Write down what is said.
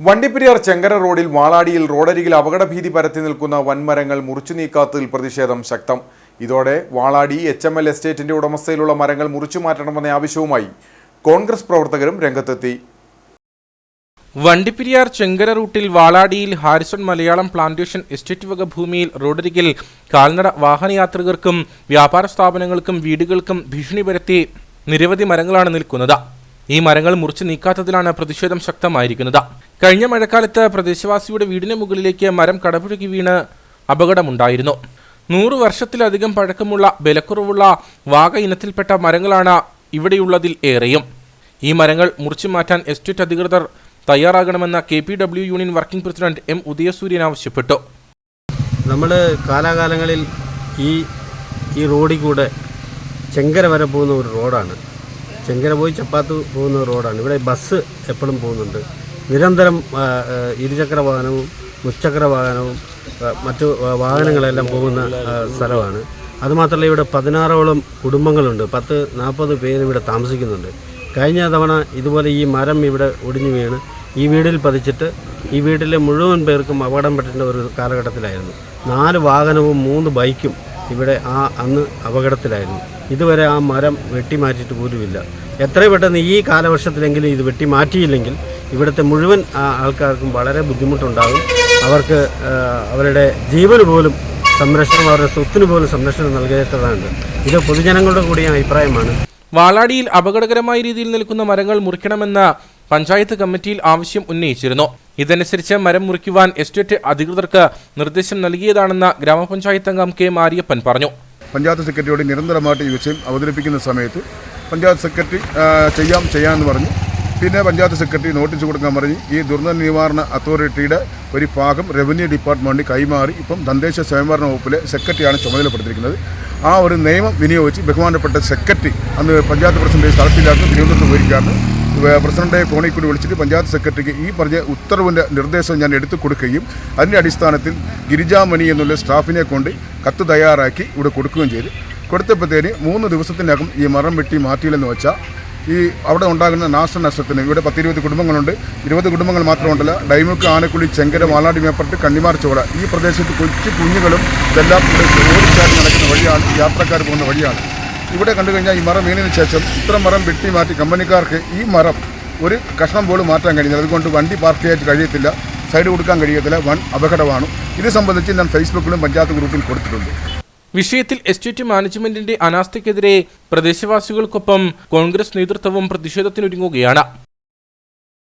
വണ്ടിപ്പെരിയാർ ചെങ്കര റോഡിൽ വാളാടിയിൽ റോഡരികിൽ അപകടഭീതി പരത്തി നിൽക്കുന്ന വൻമരങ്ങൾ മുറിച്ചു നീക്കാത്തതിൽ പ്രതിഷേധം ശക്തം. ഇതോടെ വാളാടി എച്ച് എം എൽ എസ്റ്റേറ്റിന്റെ ഉടമസ്ഥയിലുള്ള മരങ്ങൾ മുറിച്ചു മാറ്റണമെന്ന ആവശ്യവുമായി കോൺഗ്രസ് പ്രവർത്തകരും രംഗത്തെത്തി. വണ്ടിപ്പെരിയാർ ചെങ്കര റൂട്ടിൽ വാളാടിയിൽ ഹാരിസൺ മലയാളം പ്ലാന്റേഷൻ എസ്റ്റേറ്റ് വക ഭൂമിയിൽ റോഡരികിൽ കാൽനട വാഹനയാത്രികർക്കും വ്യാപാര സ്ഥാപനങ്ങൾക്കും വീടുകൾക്കും ഭീഷണി പരത്തി നിരവധി മരങ്ങളാണ് നിൽക്കുന്നത്. ഈ മരങ്ങൾ മുറിച്ചു നീക്കാത്തതിലാണ് പ്രതിഷേധം ശക്തമായിരിക്കുന്നത്. കഴിഞ്ഞ മഴക്കാലത്ത് പ്രദേശവാസിയുടെ വീടിന് മുകളിലേക്ക് മരം കടപുഴകി വീണ് അപകടമുണ്ടായിരുന്നു. നൂറു വർഷത്തിലധികം പഴക്കമുള്ള ബലക്കുറവുള്ള വാഗ ഇനത്തിൽപ്പെട്ട മരങ്ങളാണ് ഇവിടെയുള്ളതിൽ ഏറെയും. ഈ മരങ്ങൾ മുറിച്ചു മാറ്റാൻ എസ്റ്റേറ്റ് അധികൃതർ തയ്യാറാകണമെന്ന K P W union working president M Udayasuryan ആവശ്യപ്പെട്ടു. നമ്മൾ കാലാകാലങ്ങളിൽ ഈ ഈ റോഡിൽ കൂടെ ചെങ്കര വരെ പോകുന്ന ഒരു റോഡാണ്. ചെങ്കര പോയി ചപ്പാത്ത് പോകുന്ന റോഡാണ്. ഇവിടെ ബസ് എപ്പോഴും പോകുന്നുണ്ട്. നിരന്തരം ഇരുചക്ര വാഹനവും മുച്ചക്ര വാഹനവും മറ്റു വാഹനങ്ങളെല്ലാം പോകുന്ന സ്ഥലമാണ്. അതുമാത്രമല്ല ഇവിടെ പതിനാറോളം കുടുംബങ്ങളുണ്ട്. പത്ത് നാൽപ്പത് പേര് ഇവിടെ താമസിക്കുന്നുണ്ട്. കഴിഞ്ഞ തവണ ഇതുപോലെ ഈ മരം ഇവിടെ ഒടിഞ്ഞു വീണ് ഈ വീടിൽ പതിച്ചിട്ട് ഈ വീട്ടിലെ മുഴുവൻ പേർക്കും അപകടം പറ്റേണ്ട ഒരു കാലഘട്ടത്തിലായിരുന്നു. നാല് വാഹനവും മൂന്ന് ബൈക്കും ഇവിടെ ആ അന്ന് അപകടത്തിലായിരുന്നു. ഇതുവരെ ആ മരം വെട്ടിമാറ്റിയിട്ട് പോലുമില്ല. എത്രയും പെട്ടെന്ന് ഈ കാലവർഷത്തിലെങ്കിലും ഇത് വെട്ടിമാറ്റിയില്ലെങ്കിൽ ഇവിടുത്തെ മുഴുവൻ ആൾക്കാർക്കും വളരെ ബുദ്ധിമുട്ടുണ്ടാകും. അവർക്ക് അവരുടെ ജീവന് പോലും സംരക്ഷണം അവരുടെ സ്വത്തിന് പോലും സംരക്ഷണം നൽകേണ്ടതാണ്. ഇത് പൊതുജനങ്ങളുടെ കൂടി അഭിപ്രായമാണ്. വാളാടിയിൽ അപകടകരമായ രീതിയിൽ നിൽക്കുന്ന മരങ്ങൾ മുറിക്കണമെന്ന പഞ്ചായത്ത് കമ്മിറ്റിയിൽ ആവശ്യം ഉന്നയിച്ചിരുന്നു. ഇതനുസരിച്ച് മരം മുറിക്കുവാൻ എസ്റ്റേറ്റ് അധികൃതർക്ക് നിർദ്ദേശം നൽകിയതാണെന്ന് ഗ്രാമപഞ്ചായത്ത് അംഗം കെ മാരിയപ്പൻ പറഞ്ഞു. പഞ്ചായത്ത് സെക്രട്ടറിയോട് നിരന്തരമായിട്ട് ഈ വിഷയം അവതരിപ്പിക്കുന്ന സമയത്ത് പഞ്ചായത്ത് സെക്രട്ടറി ചെയ്യാം ചെയ്യാമെന്ന് പറഞ്ഞു. പിന്നെ പഞ്ചായത്ത് സെക്രട്ടറി നോട്ടീസ് കൊടുക്കാൻ പറഞ്ഞ് ഈ ദുരന്ത നിവാരണ അതോറിറ്റിയുടെ ഒരു ഭാഗം റവന്യൂ ഡിപ്പാർട്ട്മെന്റ് കൈമാറി ഇപ്പം തദ്ദേശ സ്വയംഭരണ വകുപ്പിലെ സെക്രട്ടറിയാണ് ചുമതലപ്പെടുത്തിയിരിക്കുന്നത്. ആ ഒരു നിയമം വിനിയോഗിച്ച് ബഹുമാനപ്പെട്ട സെക്രട്ടറി അന്ന് പഞ്ചായത്ത് പ്രസിഡന്റ് സ്ഥലത്തില്ലാത്ത തിരുവനന്തപുരത്ത് പോയിരിക്കുകയാണ്. വേ- പ്രസിഡന്റെ ഫോണിൽ കൂടി വിളിച്ചിട്ട് പഞ്ചായത്ത് സെക്രട്ടറിക്ക് ഈ പറഞ്ഞ ഉത്തരവിന്റെ നിർദ്ദേശം ഞാൻ എടുത്തു കൊടുക്കുകയും അതിന്റെ അടിസ്ഥാനത്തിൽ ഗിരിജാമണി എന്നുള്ള സ്റ്റാഫിനെ കൊണ്ട് കത്ത് തയ്യാറാക്കി ഇവിടെ കൊടുക്കുകയും ചെയ്തു. കൊടുത്തപ്പോഴത്തേന് മൂന്ന് ദിവസത്തിനകം ഈ മരം വെട്ടി മാറ്റിയില്ലെന്ന് വെച്ചാൽ ഈ അവിടെ ഉണ്ടാകുന്ന നാശനഷ്ടത്തിന് ഇവിടെ പത്തിരുപത് കുടുംബങ്ങളുണ്ട്. ഇരുപത് കുടുംബങ്ങൾ മാത്രമുണ്ടല്ല ഡൈമുക്ക് ആനക്കുളി ചെങ്കര മാലാടി മേപ്പറട്ട് കണ്ണിമാർ ചോട ഈ പ്രദേശത്ത് കൊച്ചു കുഞ്ഞുങ്ങളും ഇതെല്ലാം ഇവിടെ ഓടിച്ചാടി നടക്കുന്ന വഴിയാണ് യാത്രക്കാർ പോകുന്ന വഴിയാണ്. ഇവിടെ കണ്ടു കഴിഞ്ഞാൽ ഈ മരം വീണതിന് ശേഷം ഇത്ര മരം വെട്ടി മാറ്റി കമ്പനിക്കാർക്ക് ഈ മരം ഒരു കഷ്ണം പോലും മാറ്റാൻ കഴിയുന്നില്ല. അതുകൊണ്ട് വണ്ടി പാർക്ക് ചെയ്യാൻ കഴിയത്തില്ല. സൈഡ് കൊടുക്കാൻ കഴിയത്തില്ല. വൻ അപകടമാണ്. ഇത് സംബന്ധിച്ച് ഞാൻ ഫേസ്ബുക്കിലും പഞ്ചായത്ത് ഗ്രൂപ്പിൽ കൊടുത്തിട്ടുണ്ട്. വിഷയത്തിൽ എസ്റ്റേറ്റ് മാനേജ്മെന്റിന്റെ അനാസ്ഥയ്ക്കെതിരെ പ്രദേശവാസികൾക്കൊപ്പം കോൺഗ്രസ് നേതൃത്വവും പ്രതിഷേധത്തിനൊരുങ്ങുകയാണ്.